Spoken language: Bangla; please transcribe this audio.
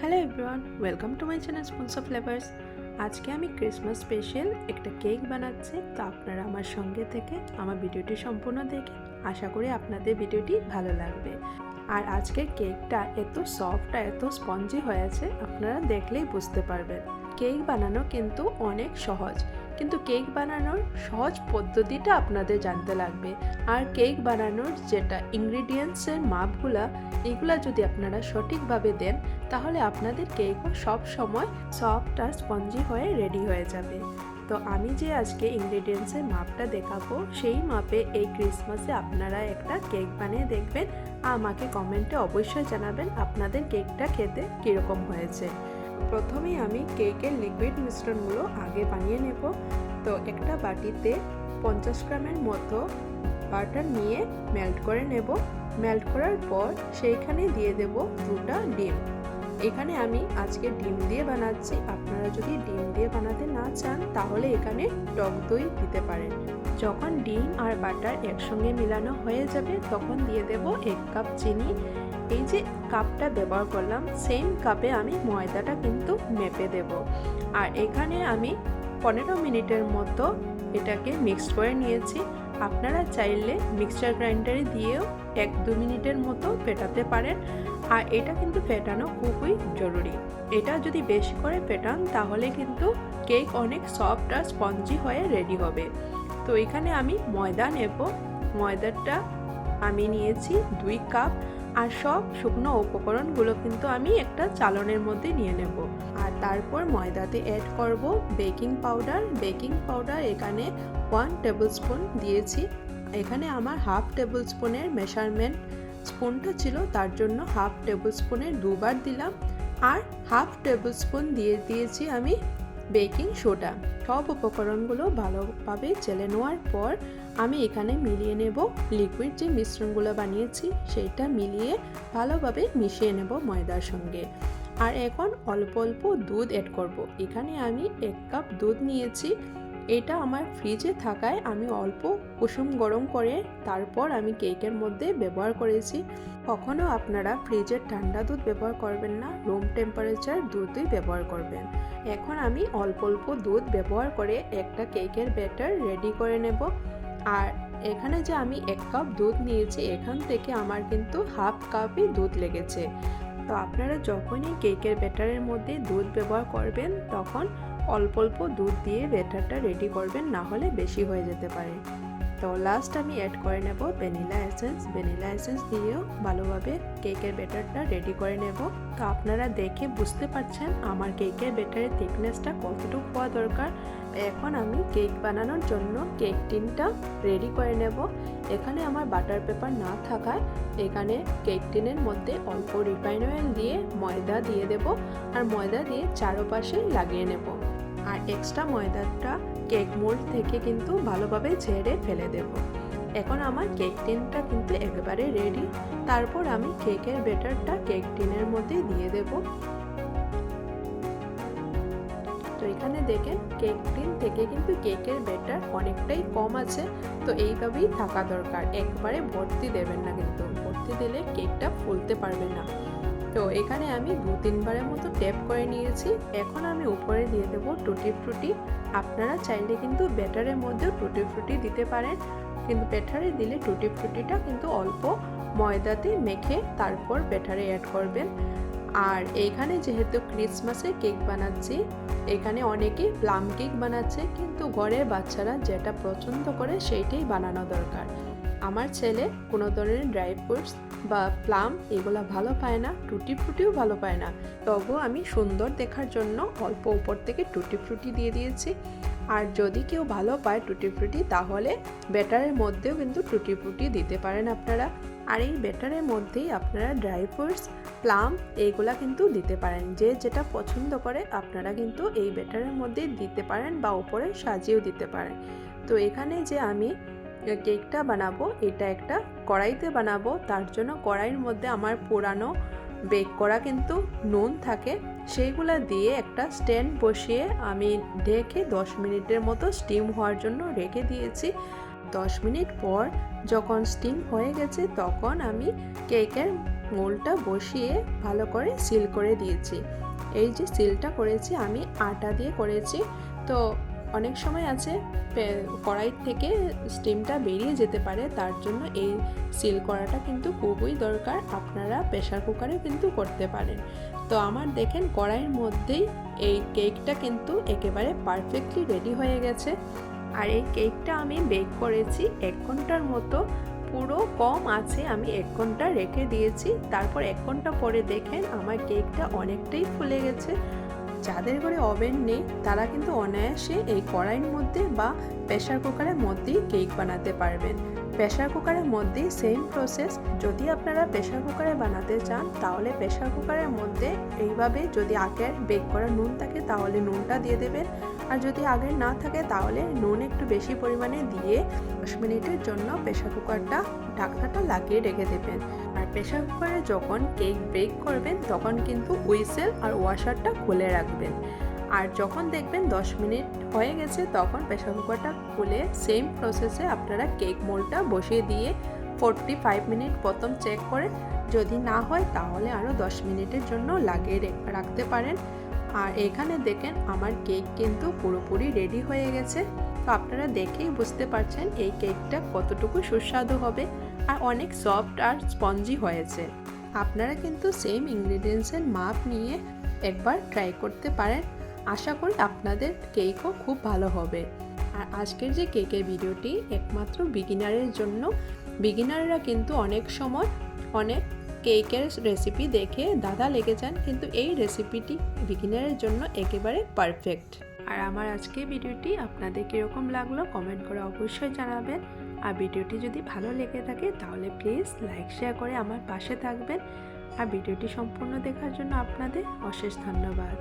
Hello everyone, welcome to my channel of flavours আজকে আমি ক্রিসমাস স্পেশাল একটা কেক বানাচ্ছি, তো আপনারা আমার সঙ্গে থেকে আমার ভিডিওটি সম্পূর্ণ দেখে আশা করি আপনাদের ভিডিওটি ভালো লাগবে। আর আজকের কেকটা এত সফট আর এত স্পঞ্জি হয়েছে, আপনারা দেখলেই বুঝতে পারবেন। কেক বানানো কিন্তু অনেক সহজ। কিন্তু কেক বানানোর সহজ পদ্ধতিটা আপনাদের জানতে লাগবে। আর কেক বানানোর যেটা ইনগ্রিডিয়েন্টসের মাপগুলা, এগুলা যদি আপনারা সঠিকভাবে দেন, তাহলে আপনাদের কেকও সব সময় সফট আর স্পঞ্জি হয়ে রেডি হয়ে যাবে। তো আমি যে আজকে ইনগ্রিডিয়েন্টসের মাপটা দেখাবো, সেই মাপে এই ক্রিসমাসে আপনারা একটা কেক বানিয়ে দেখবেন। আমাকে কমেন্টে অবশ্যই জানাবেন আপনাদের কেকটা খেতে কীরকম হয়েছে। প্রথমেই আমি কেকের লিকুইড মিশ্রণগুলো আগে বানিয়ে নেব। তো একটা বাটিতে পঞ্চাশ গ্রামের মতো বাটার নিয়ে মেল্ট করে নেব। মেল্ট করার পর সেইখানে দিয়ে দেব দুটা ডিম। এখানে আমি আজকে ডিম দিয়ে বানাচ্ছি। আপনারা যদি ডিম দিয়ে বানাতে না চান, তাহলে এখানে টক দই দিতে পারেন। যখন ডিম আর বাটার একসঙ্গে মিলানো হয়ে যাবে, তখন দিয়ে দেব এক কাপ চিনি। এই যে কাপটা ব্যবহার করলাম সেম কাপে আমি ময়দাটা কিন্তু মেপে দেব। আর এখানে আমি পনেরো মিনিটের মতো এটাকে মিক্সড করে নিয়েছি। আপনারা চাইলে মিক্সচার গ্রাইন্ডারে দিয়েও এক দু মিনিটের মতো ফেটাতে পারেন। আর এটা কিন্তু ফেটানো খুবই জরুরি। এটা যদি বেশি করে ফেটান, তাহলে কিন্তু কেক অনেক সফট আর স্পঞ্জি হয়ে রেডি হবে। তো এখানে আমি ময়দা নেব। ময়দাটা আমি নিয়েছি দুই কাপ আর সব শুকনো উপকরণগুলো কিন্তু আমি একটা চালনের মধ্যে নিয়ে নেব। আর তারপর ময়দাতে অ্যাড করব বেকিং পাউডার বেকিং পাউডার এখানে ওয়ান টেবিল স্পুন দিয়েছি। এখানে আমার হাফ টেবিল স্পুনের মেশারমেন্ট স্পুনটা ছিল, তার জন্য হাফ টেবিল স্পুনের দুবার দিলাম। আর হাফ টেবিল স্পুন দিয়ে দিয়েছি আমি বেকিং সোডা। সব উপকরণগুলো ভালোভাবে চেলে নেওয়ার পর আমি এখানে মিলিয়ে নেব লিকুইড যে মিশ্রণগুলো বানিয়েছি, সেইটা মিলিয়ে ভালোভাবে মিশিয়ে নেব ময়দার সঙ্গে। আর এখন অল্প অল্প দুধ অ্যাড করব। এখানে আমি এক কাপ দুধ নিয়েছি। এটা আমার ফ্রিজে থাকায় আমি অল্প কুসুম গরম করে তারপর আমি কেকের মধ্যে ব্যবহার করেছি। কখনও আপনারা ফ্রিজের ঠান্ডা দুধ ব্যবহার করবেন না রুম টেম্পারেচার দুধই ব্যবহার করবেন। এখন আমি অল্প অল্প দুধ ব্যবহার করে একটা কেকের ব্যাটার রেডি করে নেব। আর এখানে যে আমি এক কাপ দুধ নিয়েছি, এখান থেকে আমার কিন্তু হাফ কাপই দুধ লেগেছে। তো আপনারা যখনই কেকের ব্যাটারের মধ্যে দুধ ব্যবহার করবেন, তখন অল্প অল্প দুধ দিয়ে ব্যাটারটা রেডি করবেন, না হলে বেশি হয়ে যেতে পারে। তো লাস্ট আমি অ্যাড করে নেব ভ্যানিলা এসেন্স ভ্যানিলা এসেন্স দিয়েও ভালোভাবে কেকের ব্যাটারটা রেডি করে নেব। তো আপনারা দেখে বুঝতে পারছেন আমার কেকের ব্যাটারের থিকনেসটা কতটুকু হওয়া দরকার। এখন আমি কেক বানানোর জন্য কেক টিনটা রেডি করে নেব। এখানে আমার বাটার পেপার না থাকায় এখানে কেক টিনের মধ্যে অল্প রিফাইন অয়েল দিয়ে ময়দা দিয়ে দেব। আর ময়দা দিয়ে চারোপাশে লাগিয়ে নেব। আর এক্সট্রা ময়দাটা কেক মোল্ড থেকে কিন্তু ভালোভাবে ঝেড়ে ফেলে দেব। এখন আমার কেক টিনটা কিন্তু একেবারে রেডি তারপর আমি কেকের বেটারটা কেক টিনের মধ্যে দিয়ে দেব। তো এখানে দেখেন কেক টিন থেকে কিন্তু কেকের বেটার অনেকটাই কম আছে। তো এইভাবেই থাকা দরকার। একবারে ভর্তি দেবেন না কিন্তু। ভর্তি দিলে কেকটা ফুলতে পারবে না। তো এখানে আমি দু তিনবারের মতো ট্যাপ করে নিয়েছি। এখন আমি উপরে দিয়ে দেবো টুটি ফ্রুটি আপনারা চাইলে কিন্তু ব্যাটারের মধ্যেও টুটি ফ্রুটি দিতে পারেন। কিন্তু ব্যাটারে দিলে টুটি ফ্রুটিটা কিন্তু অল্প ময়দাতে মেখে তারপর ব্যাটারে অ্যাড করবেন। আর এইখানে যেহেতু ক্রিসমাসে কেক বানাচ্ছি, এখানে অনেকে প্লাম কেক বানাচ্ছে, কিন্তু ঘরের বাচ্চারা যেটা পছন্দ করে সেইটাই বানানো দরকার। আমার ছেলে কোনো ধরনের ড্রাই ফ্রুটস বা প্লাম এগুলো ভালো পায় না টুটি ফ্রুটিও ভালো পায় না। তবুও আমি সুন্দর দেখার জন্য অল্প উপর থেকে টুটি ফ্রুটি দিয়ে দিয়েছি। আর যদি কেউ ভালো পায় টুটি ফ্রুটি তাহলে ব্যাটারের মধ্যেও কিন্তু টুটি ফ্রুটি দিতে পারেন আপনারা। আর এই ব্যাটারের মধ্যেই আপনারা ড্রাই ফ্রুটস প্লাম এইগুলা কিন্তু দিতে পারেন। যে যেটা পছন্দ করে, আপনারা কিন্তু এই ব্যাটারের মধ্যে দিতে পারেন বা উপরে সাজিয়েও দিতে পারেন। তো এখানে যে আমি কেকটা বানাবো, এটা একটা কড়াইতে বানাবো। তার জন্য কড়াইয়ের মধ্যে আমার পুরানো বেক করা কিন্তু নুন থাকে। সেইগুলো দিয়ে একটা স্ট্যান্ড বসিয়ে আমি ঢেকে দশ মিনিটের মতো স্টিম হওয়ার জন্য রেখে দিয়েছি। দশ মিনিট পর যখন স্টিম হয়ে গেছে, তখন আমি কেকের মোলটা বসিয়ে ভালো করে সিল করে দিয়েছি। এই যে সিলটা করেছি, আমি আটা দিয়ে করেছি। তো অনেক সময় আছে কড়াই থেকে স্টিমটা বেরিয়ে যেতে পারে, তার জন্য এই সিল করাটা কিন্তু খুবই দরকার, আপনারা প্রেশার কুকারে কিন্তু করতে পারেন। তো আমার দেখেন কড়াইয়ের মধ্যেই এই কেকটা কিন্তু একেবারে পারফেক্টলি রেডি হয়ে গেছে। আর এই কেকটা আমি বেক করেছি এক ঘণ্টার মতো, পুরো কম আছে, আমি এক ঘণ্টা রেখে দিয়েছি। তারপর এক ঘণ্টা পরে দেখেন আমার কেকটা অনেকটাই ফুলে গেছে। যাদের ঘরে ওভেন নেই, তারা কিন্তু অনায়াসে এই কড়াইয়ের মধ্যে বা প্রেশার কুকারের মধ্যেই কেক বানাতে পারবেন। প্রেশার কুকারের মধ্যেই সেম প্রসেস যদি আপনারা প্রেশার কুকারে বানাতে চান, তাহলে প্রেশার কুকারের মধ্যে এইভাবে যদি আগের বেক করা নুন থাকে, তাহলে নুনটা দিয়ে দেবেন। আর যদি আগের না থাকে, তাহলে নুন একটু বেশি পরিমাণে দিয়ে দশ মিনিটের জন্য প্রেশার কুকারটা, ঢাকনাটা লাগিয়ে রেখে দেবেন। আর প্রেশার কুকারে যখন কেক বেক করবেন, তখন কিন্তু হুইসেল আর ওয়াশারটা খুলে রাখবেন। আর যখন দেখবেন 10 মিনিট হয়ে গেছে, তখন প্রেশার কুকারটা খুলে সেম প্রসেসে আপনারা কেক মোলটা বসিয়ে দিয়ে ফোরটি ফাইভ মিনিট প্রথম চেক করে যদি না হয়, তাহলে আরও 10 মিনিটের জন্য লাগিয়ে রাখতে পারেন। আর এখানে দেখেন আমার কেক কিন্তু পুরোপুরি রেডি হয়ে গেছে। তো আপনারা দেখেই বুঝতে পারছেন এই কেকটা কতটুকু সুস্বাদু হবে আর অনেক সফট আর স্পঞ্জি হয়েছে। আপনারা কিন্তু সেম ইনগ্রিডিয়েন্টসের মাপ নিয়ে একবার ট্রাই করতে পারেন। আশা করি আপনাদের কেকও খুব ভালো হবে। আর আজকের যে কেকের ভিডিওটি একমাত্র বিগিনারের জন্য। বিগিনাররা কিন্তু অনেক সময় অনেক কেকের রেসিপি দেখে দাদা লেগে যান, কিন্তু এই রেসিপিটি বিগিনারের জন্য একেবারে পারফেক্ট আর আমার আজকে ভিডিওটি আপনাদের কীরকম লাগল কমেন্ট করে অবশ্যই জানাবেন। আর ভিডিওটি যদি ভালো লেগে থাকে তাহলে প্লিজ লাইক, শেয়ার করে আমার পাশে থাকবেন। আর ভিডিওটি সম্পূর্ণ দেখার জন্য আপনাদের অশেষ ধন্যবাদ।